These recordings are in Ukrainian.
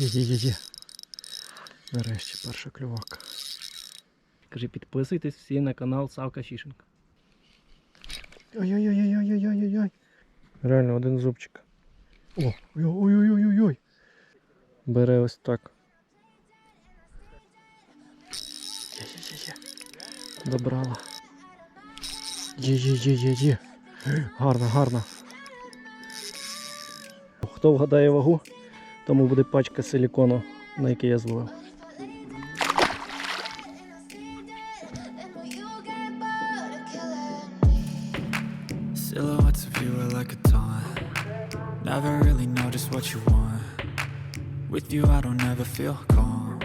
Є-є-є-є. Нарешті перша клювака. Кажи, підписуйтесь всі на канал Савка Фішинг. Ой-ой-ой-ой-ой-ой-ой-ой. Реально один зубчик. О, ой-ой-ой-ой-ой. Бере ось так. Є-є-є-є. Добрала. Є-є-є-є-є. Гарно, гарно. Хто вгадає вагу, тому буде пачка силікону, на який я зловив. Silhouettes of you are like a taunt. Never really know just what you want. With you, I don't ever feel calm.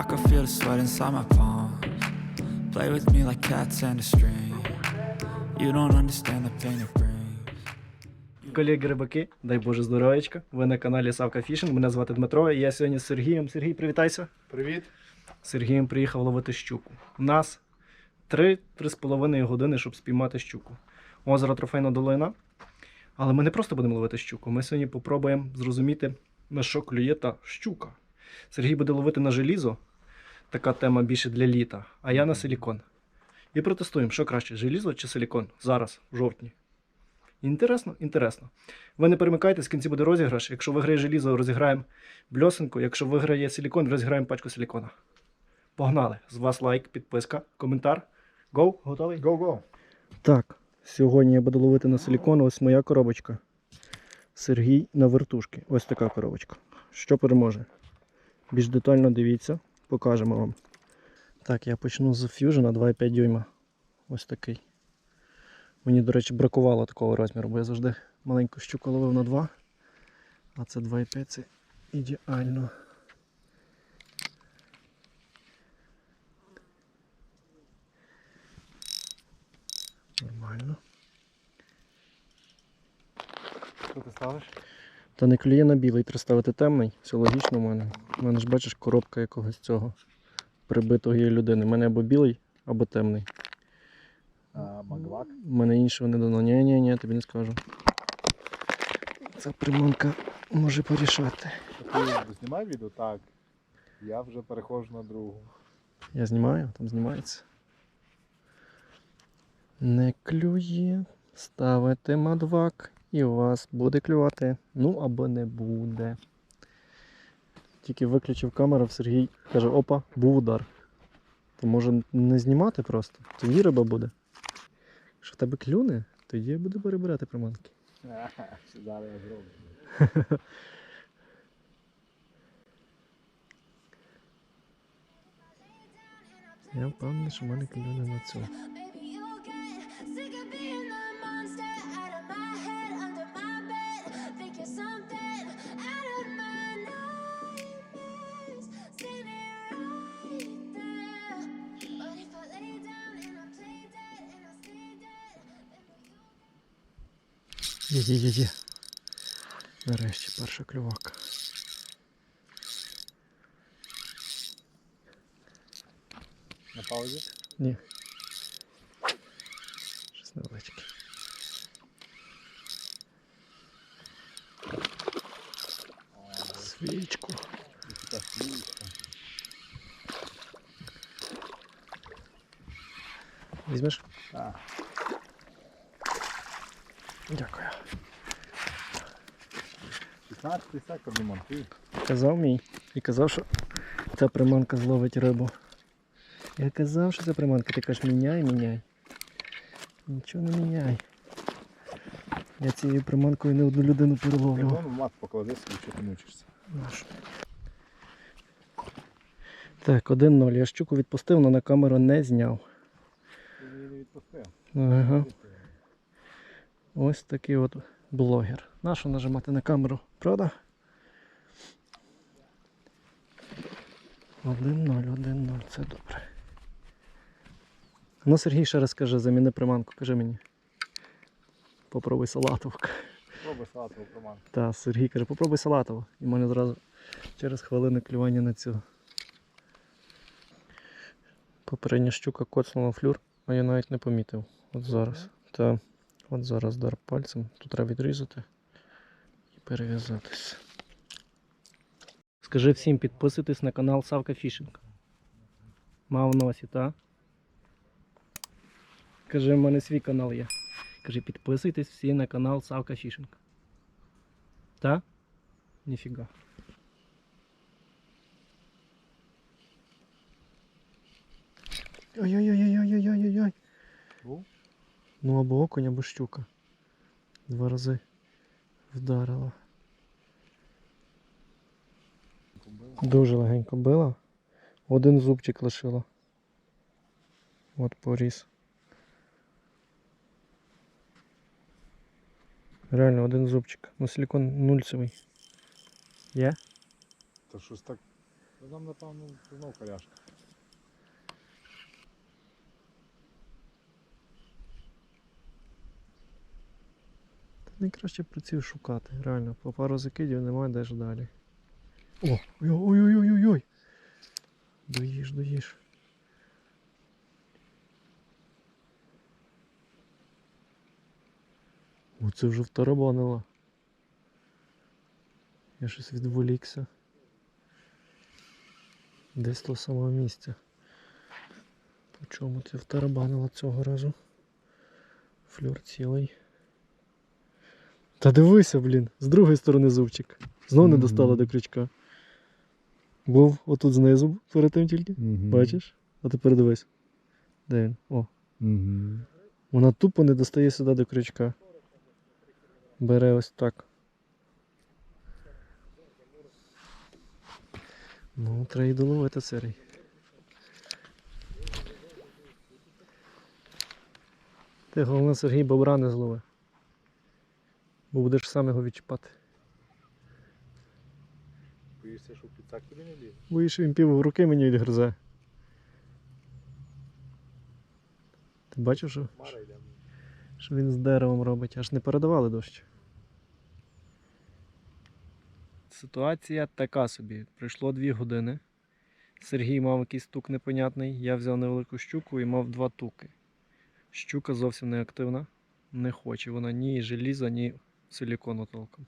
I can feel the sweat inside my palms. Play with me like cats and a string. You don't understand the pain it brings. Колеги рибаки, дай Боже здоров'ячка. Ви на каналі Савка Фішинг. Мене звати Дмитро. і Я сьогодні з Сергієм. Сергій, привітайся. Привіт. Сергієм приїхав ловити щуку. У нас 3-3,5 години, щоб спіймати щуку. Озеро Трофейна долина. Але ми не просто будемо ловити щуку. Ми сьогодні попробуємо зрозуміти, на що клює та щука. Сергій буде ловити на желізо. Така тема більше для літа, а я на силікон. І протестуємо, що краще, желізо чи силікон? Зараз, в жовтні. Інтересно? Інтересно. Ви не перемикайтесь, в кінці буде розіграш. Якщо виграє желізо, розіграємо бльосинку. Якщо виграє силікон, розіграємо пачку силікона. Погнали! З вас лайк, підписка, коментар. Гоу, готовий? Go-go. Так, сьогодні я буду ловити на силікон. Ось моя коробочка. Сергій на вертушки. Ось така коробочка. Що переможе? Більш детально дивіться, покажемо вам. Так, я почну з Fusion 2,5 дюйма. Ось такий. Мені, до речі, бракувало такого розміру, бо я завжди маленьку щуку ловив на 2. А це 2,5 це ідеально. Нормально. Що ти ставиш? Та не клює на білий, треба ставити темний. Все логічно в мене. У мене ж бачиш коробка якогось цього прибитого людини. У мене або білий, або темний. А, У мене іншого не дано. Ні, ні, ні, тобі не скажу. Ця приманка може порішати. Ти знімай відео? Так. Я вже переходжу на другу. Я знімаю, там знімається. Не клює. Ставите мадвак і у вас буде клювати. Ну або не буде. Тільки виключив камеру, Сергій каже, опа, був удар. То може не знімати просто, тоді риба буде. Якщо в тебе клюне, тоді я буду перебирати приманки. Зараз я зроблю. Я впевнений, що в мене клюне на цю. Є-є-є-є. Нарешті перша клювака. На паузі. Ні. Щось невеличке. Свічку. І така свічка. Візьмеш? А, Дякую. 16 секунд, Димон. Казав мій. І казав, що ця приманка зловить рибу. Я казав, що ця приманка, ти кажеш, міняй, міняй. Нічого не міняй. Я цією приманкою не одну людину переловлював. Димон в мат поклади собі, що ти мучишся. Наш. Так, 1-0. Я щуку відпустив, але на камеру не зняв. Ти її не відпустив. Ага. Ось такий от блогер. Нащо нажимати на камеру, правда? 1-0, 1-0, це добре. Ну, Сергій ще раз каже, заміни приманку, кажи мені. Попробуй салатовку. Пробуй салатову проманку. Та, Сергій каже, попробуй салатову. І в мене зразу через хвилину клювання на цю. Попередня щука коцнула флюр, а я навіть не помітив. От зараз. Та, от зараз дар пальцем. Тут треба відрізати і перев'язатись. Скажи всім підписуйтесь на канал Савка Фішинг. Мав в носі, та? Кажи, в мене свій канал є. Кажи, підписуйтесь всі на канал Савка Фішинг. Та? Ніфіга. Ой-ой-ой-ой-ой-ой-ой-ой. Ну або окунь, або щука. Два рази вдарила. Дуже легенько била. Один зубчик лишила. От поріс. Реально один зубчик. Ну силікон нульцевий. Є? Та щось так. Нам напевно знов коляшка. Та найкраще працює шукати. Реально, по пару закидів немає де ж далі. О! Ой-ой-ой-ой-ой! Доїж, доїж. Оце вже втарабанило. Я щось відволікся. Десь то самого місця. По чому це втарабанило цього разу? Флюр цілий. Та дивися, блін, з другої сторони зубчик. Знов не Мгм. достала до крючка. Був отут знизу перед тим тільки. Бачиш? А тепер дивись. Де він? О. Угу. Вона тупо не достає сюди до крючка. Бере ось так. Ну, треба й доловити Сергій. Ти головне Сергій бобра не злови. Бо будеш сам його відчіпати. Боїшся, що підсак тобі не лізе? Боїш він пів руки мені відгризе. Ти бачив, що, Мара йде. що він з деревом робить, аж не передавали дощ. Ситуація така собі. Пройшло дві години. Сергій мав якийсь тук непонятний. Я взяв невелику щуку і мав два туки. Щука зовсім не активна. Не хоче вона ні желіза, ні силікону толком.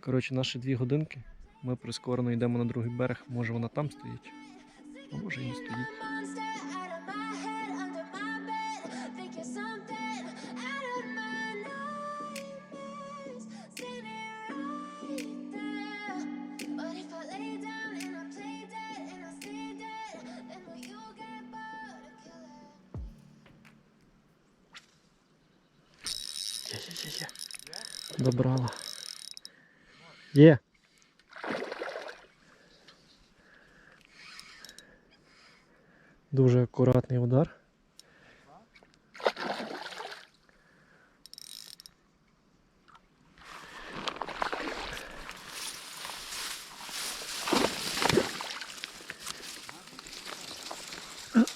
Коротше, наші дві годинки. Ми прискорено йдемо на другий берег. Може вона там стоїть, а може і не стоїть. Добрала. Є. Дуже акуратний удар.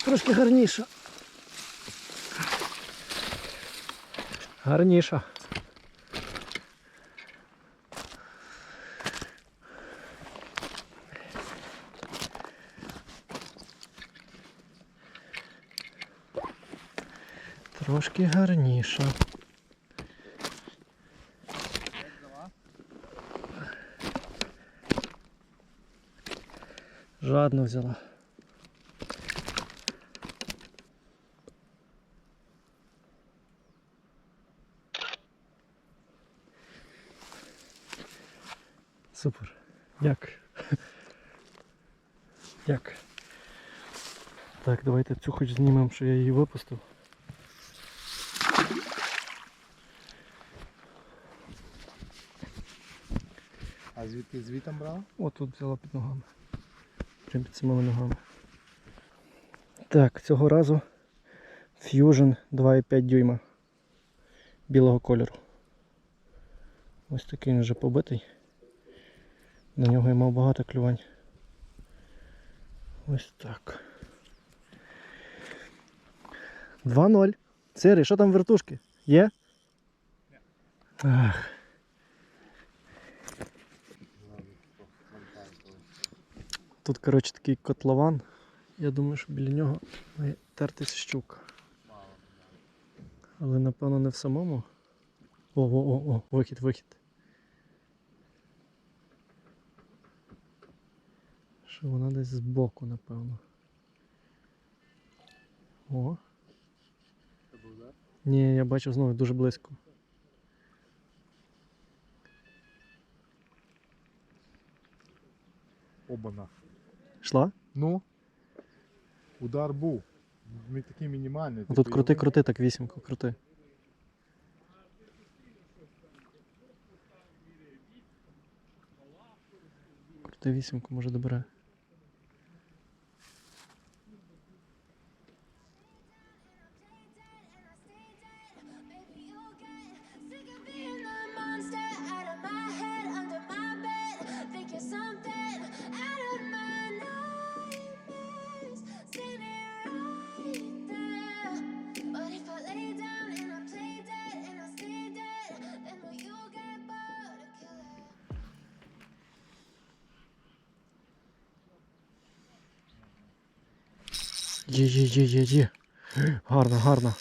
Трошки гарніша. Гарніша. Трошки гарніша. Жадно взяла. Супер. Дякую. Дякую. Так, давайте цю хоч знімемо, що я її випустив. А звідки звітом брав? О, тут взяла під ногами. Прям під самими ногами. Так, цього разу Fusion 2,5 дюйма білого кольору. Ось такий він вже побитий. На нього я мав багато клювань. Ось так. 2-0. Сирий, що там вертушки? Є? Ах. Тут, коротше, такий котлован. Я думаю, що біля нього має тертись щука. Але напевно не в самому. О, о, о, о, вихід, вихід. Що вона десь збоку, напевно. О. Ні, я бачу знову дуже близько. Обана. Йшла? Ну. Удар був. Такий мінімальний. Тут типу, крути, крути, так вісімку, крути. Крути вісімку, може добере. Є, є, є, є, є. Гарно, гарно.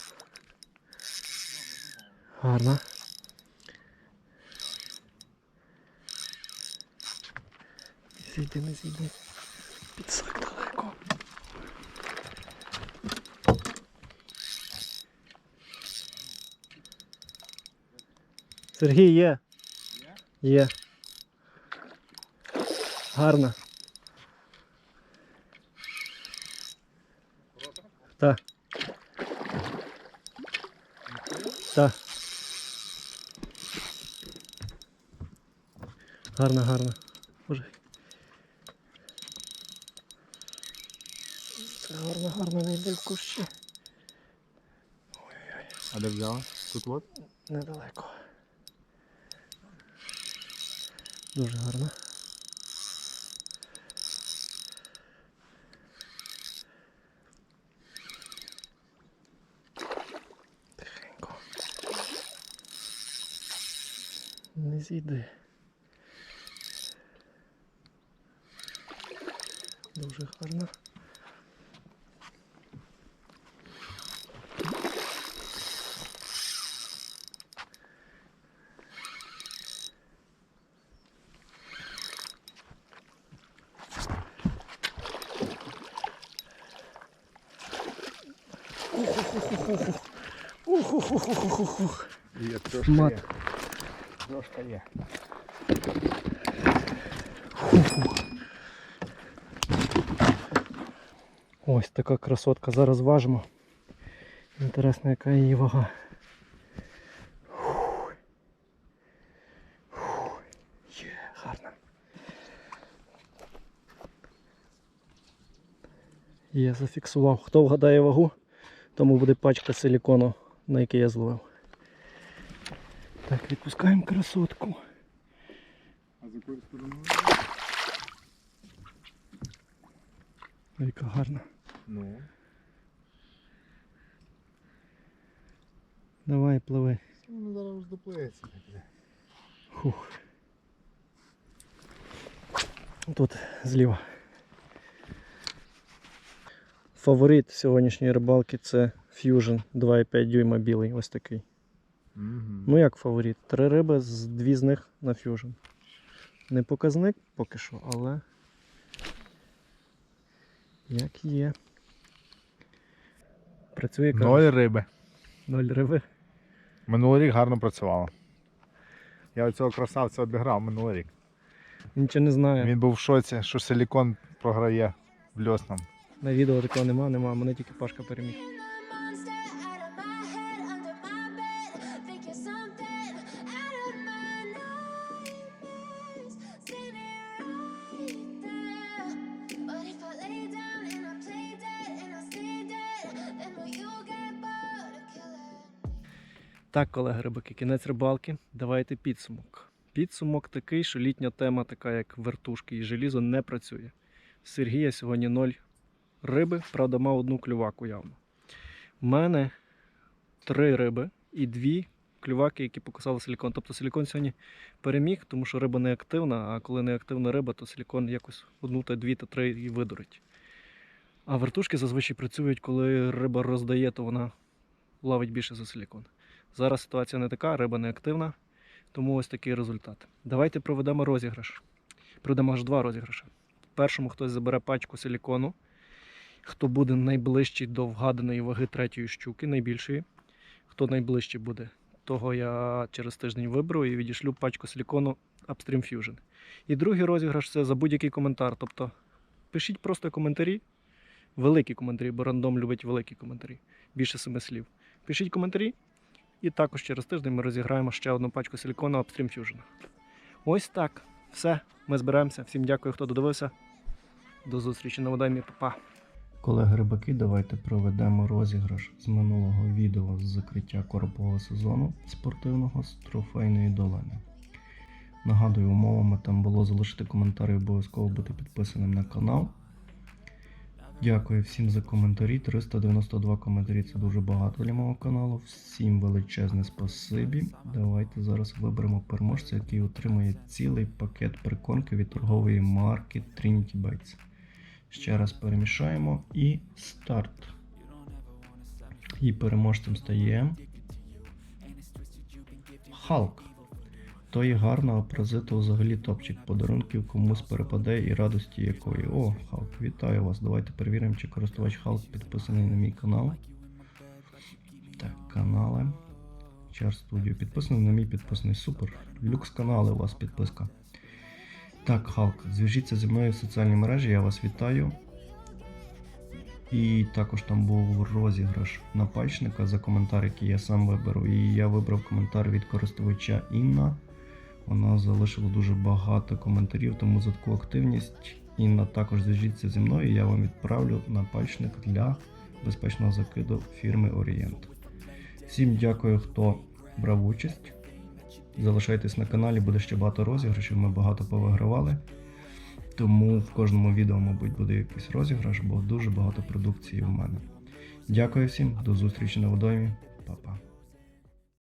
Гарно. Не зійди, не зійди. Підсак далеко. Сергій є. Є. Гарно. Так. Так. Гарно, гарно. Боже. Це гарно, гарно не в кущі. А де взяла? Тут от? Недалеко. Дуже гарно. Не зійди. Дуже гарно. Ух-ух-ух-ух-ух. Є, трошки є. Трошки є. Ось така красотка. Зараз важимо. Інтересно, яка її вага. Я зафіксував. Хто вгадає вагу, тому буде пачка силікону, на який я зловив. Так, відпускаємо красотку. А з якою стороною? Яка гарна. Ну. Давай, пливи. Воно зараз роздоплеється. Фух. Тут зліва. Фаворит сьогоднішньої рибалки це Fusion 2,5 дюйма білий. Ось такий. Угу. Ну як фаворит? Три риби, з дві з них на Fusion. Не показник поки що, але як є. Працює кажуть, Ноль риби. Ноль риби. Минулий рік гарно працювало. Я оцього красавця обіграв минулий рік. Нічого не знаю. Він був в шоці, що силікон програє в льоснам. На відео такого нема, нема. Мене тільки Пашка переміг. Так, колеги рибаки, кінець рибалки. Давайте підсумок. Підсумок такий, що літня тема, така як вертушки і желізо, не працює. Сергія сьогодні ноль риби, правда, мав одну клюваку явно. У мене три риби і дві клюваки, які покусали силікон. Тобто силікон сьогодні переміг, тому що риба не активна, а коли не активна риба, то силікон якось одну та дві та три і видурить. А вертушки зазвичай працюють, коли риба роздає, то вона ловить більше за силікон. Зараз ситуація не така, риба не активна, тому ось такий результат. Давайте проведемо розіграш. Проведемо аж два розіграші. Першому хтось забере пачку силікону. Хто буде найближчий до вгаданої ваги третьої щуки, найбільшої. Хто найближчий буде, того я через тиждень виберу і відішлю пачку силікону Upstream Fusion. І другий розіграш це за будь-який коментар. Тобто пишіть просто коментарі, великі коментарі, бо рандом любить великі коментарі, більше семи слів. Пишіть коментарі, і також через тиждень ми розіграємо ще одну пачку силікону Upstream Fusion. Ось так. Все, ми збираємося. Всім дякую, хто додивився. До зустрічі на водоймі, Па-па. Колеги рибаки, давайте проведемо розіграш з минулого відео з закриття коропового сезону спортивного з трофейної долини. Нагадую, умовами там було залишити коментар і обов'язково бути підписаним на канал. Дякую всім за коментарі. 392 коментарі це дуже багато для мого каналу. Всім величезне спасибі. Давайте зараз виберемо переможця, який отримує цілий пакет прикормки від торгової марки Trinity Baits. Ще раз перемішаємо і старт. І переможцем стає Халк. То є гарно, а прозито взагалі топчик подарунків комусь перепаде і радості якої. О, Халк, вітаю вас. Давайте перевіримо, чи користувач Халк підписаний на мій канал. Так, канали. Чар Studio підписаний на мій підписаний. Супер. Люкс канали у вас підписка. Так, Халк, зв'яжіться зі мною в соціальній мережі, я вас вітаю. І також там був розіграш напальчника за коментар, який я сам виберу. І я вибрав коментар від користувача Інна. Вона залишила дуже багато коментарів, тому за таку активність. Інна також зв'яжіться зі мною, я вам відправлю напальчник для безпечного закиду фірми Орієнт. Всім дякую, хто брав участь. Залишайтесь на каналі, буде ще багато розіграшів, ми багато повигравали. Тому в кожному відео, мабуть, буде якийсь розіграш, бо дуже багато продукції в мене. Дякую всім, до зустрічі на водоймі. Па-па.